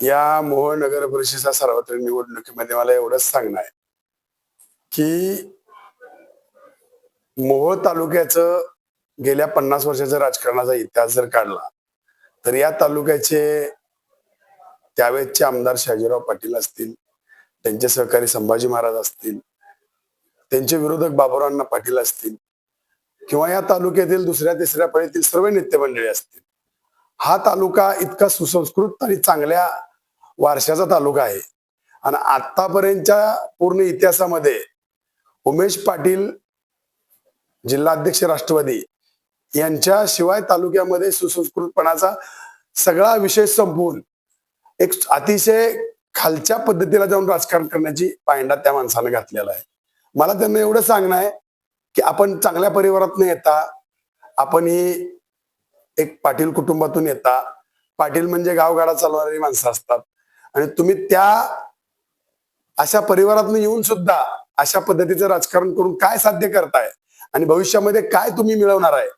या मोहोळ नगर परिषदेच्या सार्वत्रिक निवडणुकीमध्ये मला एवढंच सांगणं आहे की मोहोळ तालुक्याचं गेल्या पन्नास वर्षाच्या राजकारणाचा इतिहास जर काढला तर या तालुक्याचे त्यावेळेसचे आमदार शहाजीराव पाटील असतील त्यांचे सहकारी संभाजी महाराज असतील त्यांचे विरोधक बाबुरावांना पाटील असतील किंवा या तालुक्यातील दुसऱ्या तिसऱ्या पळीतील सर्व नेते मंडळी असतील हा तालुका इतका सुसंस्कृत आणि चांगल्या वारशाचा तालुका आहे. आणि आतापर्यंतच्या पूर्ण इतिहासामध्ये उमेश पाटील जिल्हाध्यक्ष राष्ट्रवादी यांच्याशिवाय तालुक्यामध्ये सुसंस्कृतपणाचा सगळा विषय संपवून एक अतिशय खालच्या पद्धतीला जाऊन राजकारण करण्याची पायंडा त्या माणसानं घातलेला आहे. मला त्यांना एवढं सांगणं आहे की आपण चांगल्या परिवारात येता आपण ही एक पाटील कुटुंबातून येता पाटील म्हणजे गावगाडा चालवणारी माणसं असतात. आणि तुम्ही त्या अशा परिवारातून येऊन सुद्धा अशा पद्धतीचं राजकारण करून काय साध्य करताय? आणि भविष्यामध्ये काय तुम्ही मिळवणार आहे?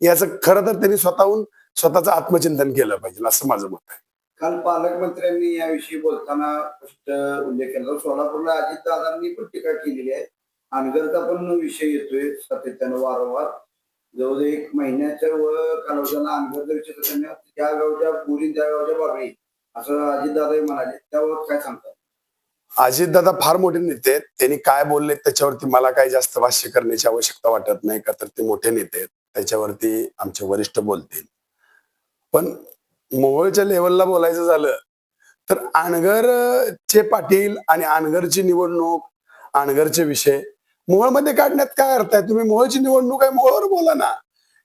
याचं खरं तर त्यांनी स्वतःहून स्वतःचं आत्मचिंतन केलं पाहिजे असं माझं मत आहे. काल पालकमंत्र्यांनी याविषयी बोलताना स्पष्ट उल्लेख केला. सोलापूरला अजितदादांनी पण टीका केलेली आहे. अनगरचा पण विषय येतोय सातत्यानं वारंवार. जवळजवळ एक महिन्याच्या व कालावधीला अनगर त्या गावच्या पुरी त्या गावच्या बाबळी असं अजितदादाही म्हणाले. त्यावर काय सांगतात अजितदादा फार मोठे नेते आहेत. त्यांनी काय बोलले त्याच्यावरती मला काही जास्त भाष्य करण्याची आवश्यकता वाटत नाही का तर ते मोठे नेते आहेत. त्याच्यावरती आमचे वरिष्ठ बोलतील. पण मोहोळच्या लेवलला बोलायचं झालं तर अनगरचे पाटील आणि अनगरची निवडणूक अनगरचे विषय मोहोळमध्ये काढण्यात काय अर्थ आहे? तुम्ही मोहोळची निवडणूक आहे मोहोळवर बोला ना.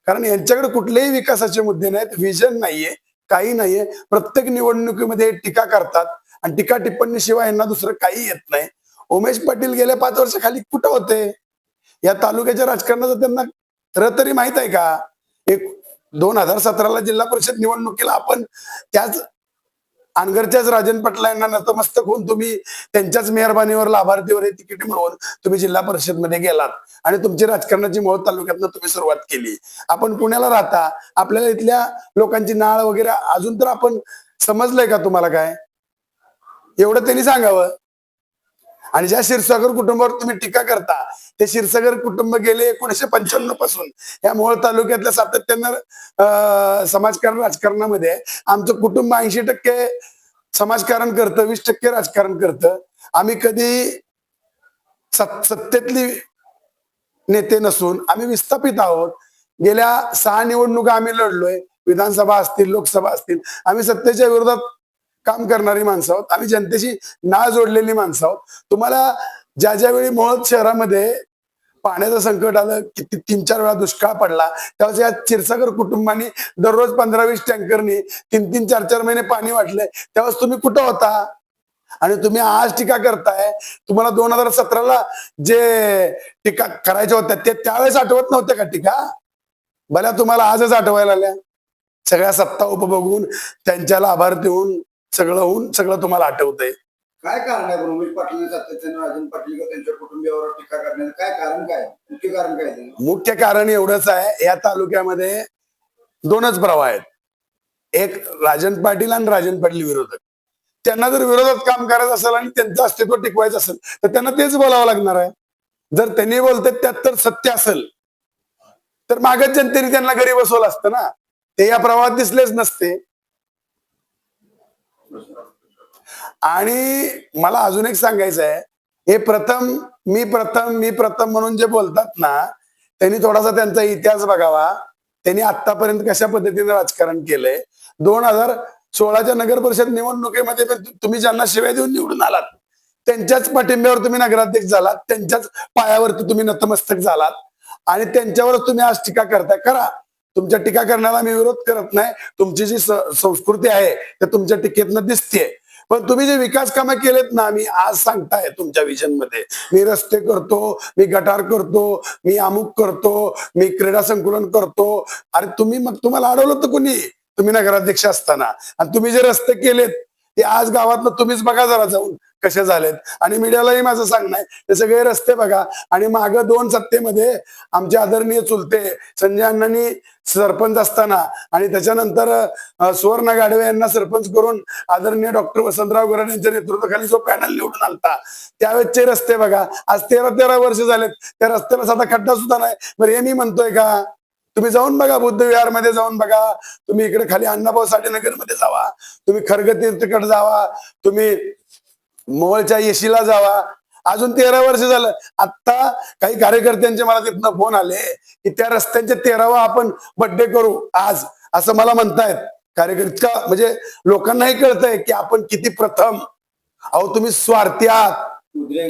कारण यांच्याकडे कुठलेही विकासाचे मुद्दे नाहीत विजन नाहीये काही नाहीये. प्रत्येक निवडणुकीमध्ये टीका करतात आणि टीका टिप्पणी शिवाय यांना दुसरं काही येत नाही. उमेश पाटील गेल्या पाच वर्षाखाली कुठं होते? या तालुक्याच्या राजकारणाचं त्यांना खरं तरी माहीत आहे का? एक दोन हजार सतराला जिल्हा परिषद निवडणुकीला आपण त्याच अनगरच्याच राजन पाटला यांना नतमस्तक होऊन तुम्ही त्यांच्याच मेहरबानीवर लाभार्थीवर हे तिकीट मिळवून तुम्ही जिल्हा परिषदमध्ये गेलात. आणि तुमची राजकारणाची मोहोळ तालुक्यातनं तुम्ही सुरुवात केली. आपण पुण्याला राहता आपल्याला इथल्या लोकांची नाळ वगैरे अजून तर आपण समजलंय का तुम्हाला काय? एवढं त्यांनी सांगावं. आणि ज्या क्षीरसागर कुटुंबावर तुम्ही टीका करता ते क्षीरसागर कुटुंब गेले एकोणीशे पंच्याण्णवपासून. या मोहोळ तालुक्यातल्या सातत्यानं समाजकारण राजकारणामध्ये आमचं कुटुंब ऐंशी टक्के समाजकारण करतं वीस टक्के राजकारण करतं. आम्ही कधी सत्तेतली नेते नसून आम्ही विस्थापित आहोत. गेल्या सहा निवडणुका आम्ही लढलोय. विधानसभा असतील लोकसभा असतील. आम्ही सत्तेच्या विरोधात काम करणारी माणसं आहोत. आम्ही जनतेशी ना जोडलेली माणसं आहोत. तुम्हाला ज्या ज्या वेळी मोहोळ शहरामध्ये पाण्याचं संकट आलं किती तीन चार वेळा दुष्काळ पडला त्यावेळेस या क्षीरसागर कुटुंबानी दररोज पंधरा वीस टँकरनी तीन तीन चार चार महिने पाणी वाटलंय. त्यावेळेस तुम्ही कुठं होता? आणि तुम्ही आज टीका करताय. तुम्हाला दोन हजार सतराला जे टीका करायच्या होत्या ते त्यावेळेस आठवत नव्हत्या का टीका? भल्या तुम्हाला आजच आठवायला आल्या. सगळ्या सत्ता उपभोगून त्यांच्याला आभार देऊन सगळं होऊन सगळं तुम्हाला आठवतंय. काय कारण आहे उमेश पाटील सातत्यानं राजन पाटील त्यांच्या कुटुंबियावर टीका करण्याचं काय कारण काय मुख्य कारण काय ते? मुख्य कारण एवढंच आहे या तालुक्यामध्ये दोनच प्रवाह आहेत. एक राजन पाटील आणि राजन पाटील विरोधक. त्यांना जर विरोधात काम करायचं असेल आणि त्यांचं अस्तित्व टिकवायचं असेल तर त्यांना तेच बोलावं लागणार आहे. जर त्यांनी बोलतात त्यात तर सत्य असेल. तर मागच जनतेने त्यांना घरी बसवलं असतं ना. ते या प्रवाहात दिसलेच नसते. आणि मला अजून एक सांगायचं आहे हे प्रथम मी प्रथम मी प्रथम म्हणून जे बोलतात ना त्यांनी थोडासा त्यांचा इतिहास बघावा. त्यांनी आतापर्यंत कशा पद्धतीने राजकारण केलंय? दोन हजार सोळाच्या नगर परिषद निवडणुकीमध्ये तुम्ही ज्यांना शिवाय देऊन निवडून आलात त्यांच्याच पाठिंब्यावर तुम्ही नगराध्यक्ष झालात त्यांच्याच पायावरती तुम्ही नतमस्तक झालात आणि त्यांच्यावरच तुम्ही आज टीका करताय. करा. तुमच्या टीका करण्याला मी विरोध करत नाही. तुमची जी संस्कृती आहे ते तुमच्या टीकेतनं दिसते पण तुम्ही जे विकास कामं केलेत ना मी आज सांगताय तुमच्या विजनमध्ये. मी रस्ते करतो मी गटार करतो मी अमुक करतो मी क्रीडा संकुलन करतो. अरे तुम्ही मग तुम्हाला अडवलं तर कोणी? तुम्ही नगराध्यक्ष असताना. आणि तुम्ही जे रस्ते केलेत ते आज गावातलं तुम्हीच बघा जरा जाऊन. कसे झालेत? आणि मीडियालाही माझं सांगणं आहे ते सगळे रस्ते बघा. आणि माग दोन सत्तेमध्ये आमचे आदरणीय चुलते संजय अण्णांनी सरपंच असताना आणि त्याच्यानंतर सुवर्ण गाडवे यांना सरपंच करून आदरणीय डॉक्टर वसंतराव गरड यांच्या नेतृत्वाखाली जो पॅनल निवडून आलता. त्यावेळेसचे रस्ते बघा. आज तेरा तेरा वर्ष झालेत. त्या रस्त्याला साधा खड्डा सुद्धा नाही. बरं हे मी म्हणतोय का? तुम्ही जाऊन बघा बुद्ध विहारमध्ये जाऊन बघा. तुम्ही इकडे खाली अण्णाभाऊ साठेनगरमध्ये जावा. तुम्ही खरगतीर्थकडे जावा. तुम्ही मोहोळच्या येशीला जावा. अजून तेरा वर्ष झालं. आता काही कार्यकर्त्यांचे मला तिथनं फोन आले की त्या रस्त्यांचे तेरावा आपण बड्डे करू आज असं मला म्हणतायत. कार्यकर्ते म्हणजे लोकांनाही कळतंय की आपण किती प्रथम अहो तुम्ही स्वार्थी आहात.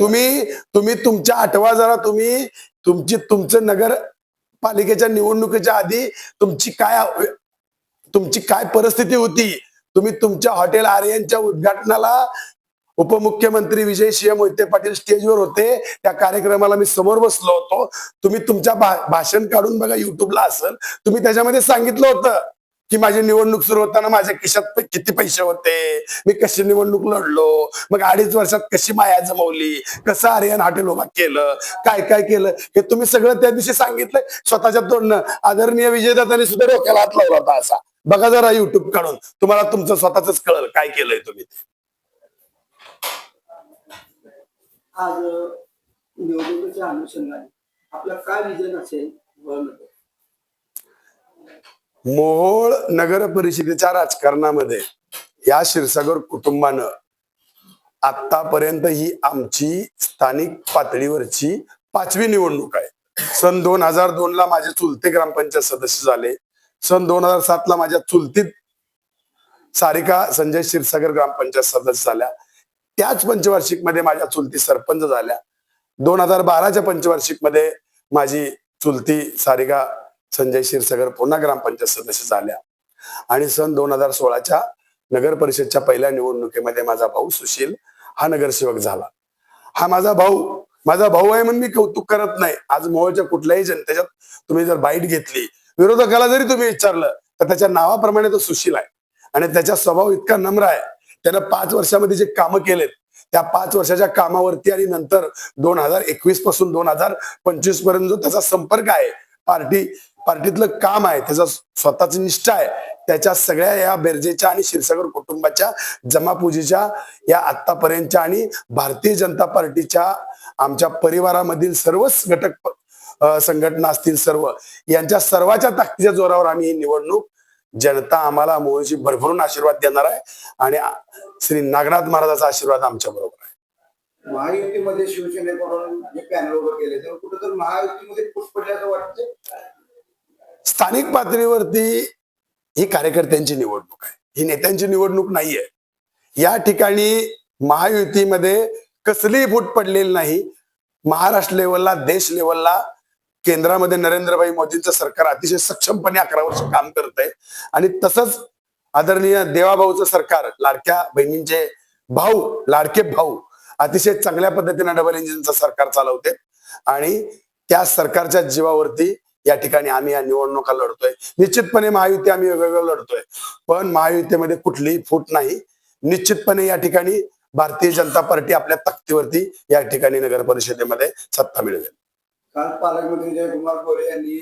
तुम्ही तुम्ही तुमच्या आठवा जरा तुम्ही तुमची तुमचं नगर पालिकेच्या निवडणुकीच्या आधी तुमची काय तुमची काय परिस्थिती होती? तुम्ही तुमच्या हॉटेल आर्यनच्या उद्घाटनाला उपमुख्यमंत्री विजय सिंह मोहिते पाटील स्टेजवर होते. त्या कार्यक्रमाला मी समोर बसलो होतो. तुम्ही तुमच्या भाषण काढून बघा युट्यूबला असेल. तुम्ही त्याच्यामध्ये सांगितलं होतं की माझी निवडणूक सुरू होताना माझ्या खिशात किती पैसे होते? मी कशी निवडणूक लढलो? मग अडीच वर्षात कशी माया जमवली? कसं आर्यन हॉटेल उभा केलं? काय काय केलं? हे तुम्ही सगळं त्या दिवशी सांगितलं. स्वतःच्या तोंडनं आदरणीय विजयदादांनी सुद्धा डोक्याला हात लावला होता असा. बघा जरा युट्यूब काढून. तुम्हाला तुमचं स्वतःच कळलं. काय केलंय तुम्ही ते. आज निवडणुकीच्या अनुषंगाने आपला काय विजन असेल मोहोळ नगर परिषदेच्या राजकारणामध्ये या क्षीरसागर कुटुंबानं आतापर्यंत ही आमची स्थानिक पातळीवरची पाचवी निवडणूक आहे. सन दोन हजार दोन ला माझे चुलते ग्रामपंचायत सदस्य झाले. सन दोन हजार सात ला माझ्या चुलतीत सारिका संजय क्षीरसागर ग्रामपंचायत सदस्य झाल्या. त्याच पंचवार्षिकमध्ये माझ्या चुलती सरपंच झाल्या. दोन हजार बाराच्या पंचवार्षिकमध्ये माझी चुलती सारिका संजय क्षीरसागर पुन्हा ग्रामपंचायत सदस्य झाल्या. आणि सन दोन हजार सोळाच्या नगर परिषदच्या पहिल्या निवडणुकीमध्ये माझा भाऊ सुशील हा नगरसेवक झाला. हा माझा भाऊ माझा भाऊ आहे म्हणून मी कौतुक करत नाही. आज मोहच्या कुठल्याही जनतेच्यात तुम्ही जर बाईट घेतली विरोधकाला जरी तुम्ही विचारलं तर त्याच्या नावाप्रमाणे तो सुशील आहे. आणि त्याचा स्वभाव इतका नम्र आहे. त्यानं पाच वर्षामध्ये जे कामं केलेत त्या पाच वर्षाच्या कामावरती आणि नंतर दोन हजार एकवीसपासून दोन हजार पंचवीसपर्यंत जो त्याचा संपर्क आहे पार्टी पार्टीतलं काम आहे त्याचा स्वतःची निष्ठा आहे त्याच्या सगळ्या या बेर्जेच्या आणि क्षीरसागर कुटुंबाच्या जमापुजीच्या या आतापर्यंतच्या आणि भारतीय जनता पार्टीच्या आमच्या परिवारामधील सर्वच घटक संघटना असतील सर्व यांच्या सर्वाच्या ताकदीच्या जोरावर आम्ही ही निवडणूक जनता आम्हाला मोहची भरभरून आशीर्वाद देणार आहे आणि श्री नागनाथ महाराजाचा आशीर्वाद आमच्या बरोबर आहे. महायुतीमध्ये शिवसेनेकडून जे पॅनल उभं केले तेव्हा कुठं तर महायुतीमध्ये फूट पडल्याचं वाटतं स्थानिक पातळीवरती ही कार्यकर्त्यांची निवडणूक आहे. ही नेत्यांची निवडणूक नाहीये. या ठिकाणी महायुतीमध्ये कसलीही फूट पडलेली नाही. महाराष्ट्र लेवलला देश लेवलला केंद्रामध्ये नरेंद्रभाई मोदींचं सरकार अतिशय सक्षमपणे अकरा वर्ष काम करत आहे आणि तसंच आदरणीय देवाभाऊचं सरकार लाडक्या बहिणींचे भाऊ लाडके भाऊ अतिशय चांगल्या पद्धतीने डबल इंजिनचं सरकार चालवते. आणि त्या सरकारच्या जीवावरती या ठिकाणी आम्ही या निवडणुका लढतोय. निश्चितपणे महायुती आम्ही वेगवेगळं लढतोय. पण महायुतीमध्ये कुठलीही फूट नाही. निश्चितपणे या ठिकाणी भारतीय जनता पार्टी आपल्या तक्तीवरती या ठिकाणी नगर परिषदेमध्ये सत्ता मिळवेल. काल पालकमंत्री जयकुमार गोरे यांनी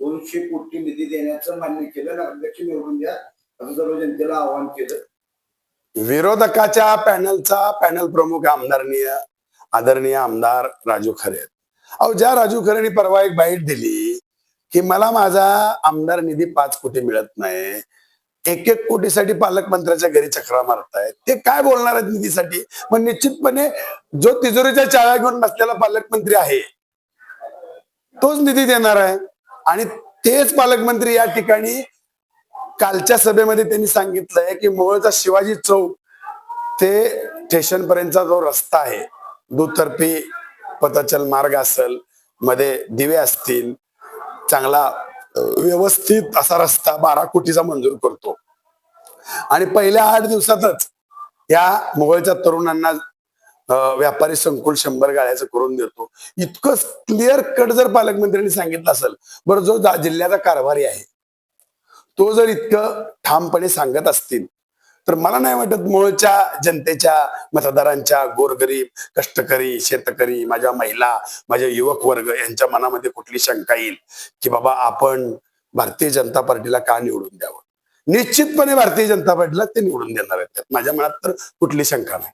दोनशे कोटी निधी देण्याचं मान्य केलं नगराध्यक्ष निवडून द्या असं सर्व जनतेला आवाहन केलं. विरोधकाच्या पॅनलचा पॅनल प्रमुख आमदारणीय आदरणीय आमदार राजू खरे अहो ज्या राजू खरेने परवा एक बाईट दिली की मला माझा आमदार निधी पाच कोटी मिळत नाही एक एक कोटीसाठी पालकमंत्र्याच्या घरी चक्रा मारतायत ते काय बोलणार आहेत निधीसाठी? पण निश्चितपणे जो तिजोरीच्या चाळ्या घेऊन बसलेला पालकमंत्री आहे तोच निधी देणार आहे. आणि तेच पालकमंत्री या ठिकाणी कालच्या सभेमध्ये त्यांनी सांगितलंय की मोहोळचा शिवाजी चौक ते स्टेशन पर्यंतचा जो रस्ता आहे दुतर्फी पथचल मार्ग असेल मध्ये दिवे असतील चांगला व्यवस्थित असा रस्ता बारा कोटीचा मंजूर करतो. आणि पहिल्या आठ दिवसातच या मोगळच्या तरुणांना व्यापारी संकुल शंभर गाळ्याचं करून देतो. इतकं क्लिअर कट जर पालकमंत्र्यांनी सांगितलं असेल बरं जो जिल्ह्याचा कारभारी आहे तो जर इतकं ठामपणे सांगत असतील तर मला नाही वाटत मूळच्या जनतेच्या मतदारांच्या गोरगरीब कष्टकरी शेतकरी माझ्या महिला माझ्या युवक वर्ग यांच्या मनामध्ये कुठली शंका येईल की बाबा आपण भारतीय जनता पार्टीला का निवडून द्यावं? निश्चितपणे भारतीय जनता पार्टीला ते निवडून देणार आहेत. त्यात माझ्या मनात तर कुठली शंका नाही.